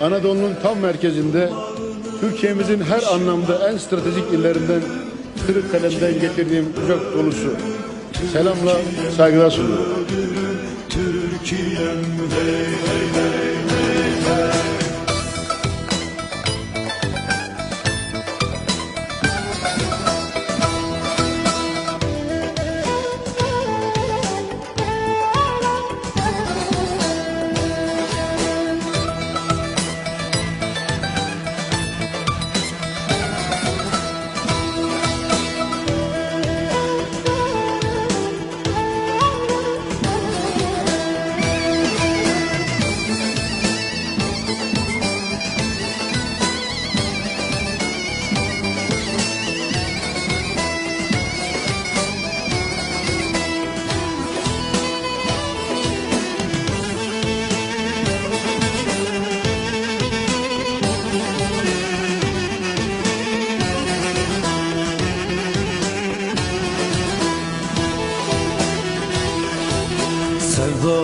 Anadolu'nun tam merkezinde Türkiye'mizin her anlamda en stratejik illerinden Kırıkkale'mden getirdiğim kucak dolusu selamla saygılar sunuyorum. Türkiye'm hey hey hey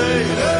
hey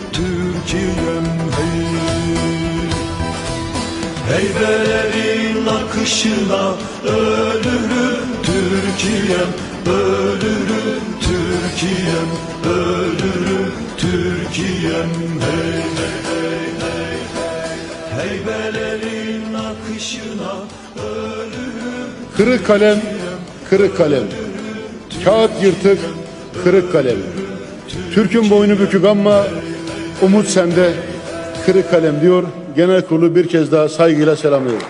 Türkiye'm hey Heybelerin akışına ölürüm Türkiye'm ölürüm Türkiye'm ölürüm Türkiye'm hey hey hey hey hey Heybelerin akışına ölürüm Kırık kalem, kırık kalem. Kağıt yırtık, kırık kalem. Türk'ün boynu bükük ama umut sende, kırık kalem diyor. Genel kurulu bir kez daha saygıyla selamlıyorum.